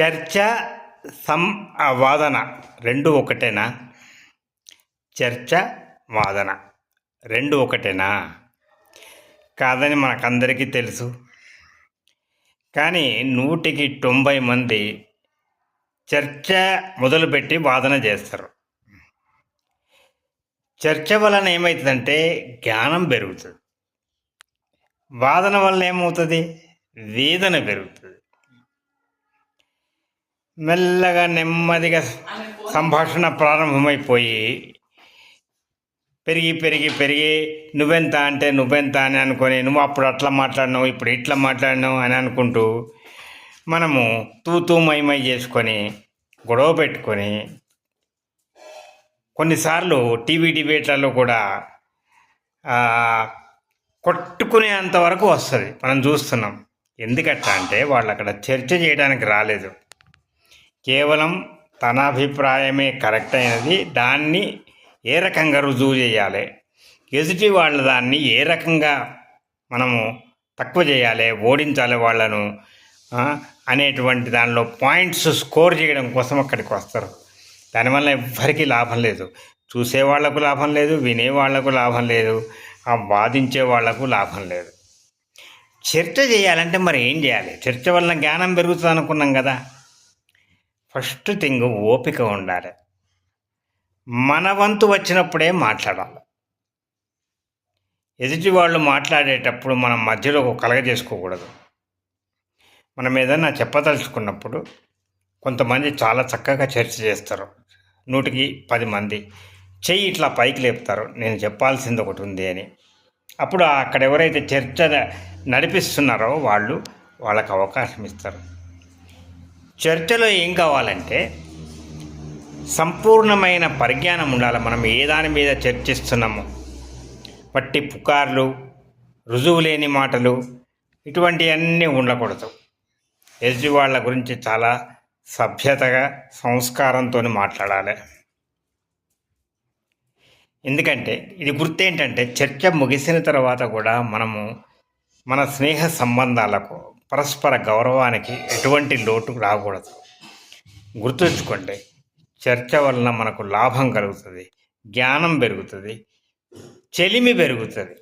చర్చ సం వాదన రెండు ఒకటేనా? చర్చ వాదన రెండు ఒకటేనా? కాదని మనకందరికీ తెలుసు. కానీ నూటికి తొంభై మంది చర్చ మొదలుపెట్టి వాదన చేస్తారు. చర్చ వలన ఏమవుతుందంటే జ్ఞానం పెరుగుతుంది. వాదన వల్ల ఏమవుతుంది? వేదన పెరుగుతుంది. మెల్లగా నెమ్మదిగా సంభాషణ ప్రారంభమైపోయి పెరిగి పెరిగి పెరిగి నువ్వెంత అంటే నువ్వెంత అని అనుకొని నువ్వు అప్పుడు అట్లా మాట్లాడినావు ఇప్పుడు ఇట్లా మాట్లాడినావు అని అనుకుంటూ మనము తూతూ మైమై చేసుకొని గొడవ పెట్టుకొని కొన్నిసార్లు టీవీ డిబేట్లలో కూడా కొట్టుకునే కొట్టుకునేంత వరకు వస్తుంది. మనం చూస్తున్నాం. ఎందుకట్లా అంటే వాళ్ళు అక్కడ చర్చ చేయడానికి రాలేదు. కేవలం తన అభిప్రాయమే కరెక్ట్ అయినది. దాన్ని ఏ రకంగా రుజువు చేయాలి? ఎదుటి వాళ్ళ దాన్ని ఏ రకంగా మనము తక్కువ చేయాలి? ఓడించాలి వాళ్ళను అనేటువంటి దానిలో పాయింట్స్ స్కోర్ చేయడం కోసం అక్కడికి వస్తారు. దానివల్ల ఎవ్వరికీ లాభం లేదు. చూసే వాళ్ళకు లాభం లేదు వినే వాళ్ళకు లాభం లేదు ఆ వాదించే వాళ్ళకు లాభం లేదు. చర్చ చేయాలంటే మరి ఏం చేయాలి? చర్చ వలన జ్ఞానం పెరుగుతుంది అనుకున్నాం కదా. ఫస్ట్ థింగ్ ఓపిక ఉండాలి. మన వంతు వచ్చినప్పుడే మాట్లాడాలి. ఎదుటి వాళ్ళు మాట్లాడేటప్పుడు మనం మధ్యలో కలగ చేసుకోకూడదు. మనం ఏదైనా చెప్పదలుచుకున్నప్పుడు కొంతమంది చాలా చక్కగా చర్చ చేస్తారు. నూటికి పది మంది. చెయ్యి ఇట్లా పైకి లేపుతారు. నేను చెప్పాల్సింది ఒకటి ఉంది అని. అప్పుడు అక్కడ ఎవరైతే చర్చ నడిపిస్తున్నారో వాళ్ళు వాళ్ళకి అవకాశం ఇస్తారు. చర్చలో ఏం కావాలంటే సంపూర్ణమైన పరిజ్ఞానం ఉండాలి. మనం ఏ దాని మీద చర్చిస్తున్నాము. పట్టి పుకార్లు రుజువు లేని మాటలు ఇటువంటివన్నీ ఉండకూడదు. ఎదుటి వాళ్ళ గురించి చాలా సభ్యతగా సంస్కారంతో మాట్లాడాలి. ఎందుకంటే ఇది గుర్తేంటంటే చర్చ ముగిసిన తర్వాత కూడా మనము మన స్నేహ సంబంధాలకు పరస్పర గౌరవానికి ఎటువంటి లోటు రాకూడదు. గుర్తుంచుకోండి చర్చ వలన మనకు లాభం కలుగుతుంది జ్ఞానం పెరుగుతుంది చెలిమి పెరుగుతుంది.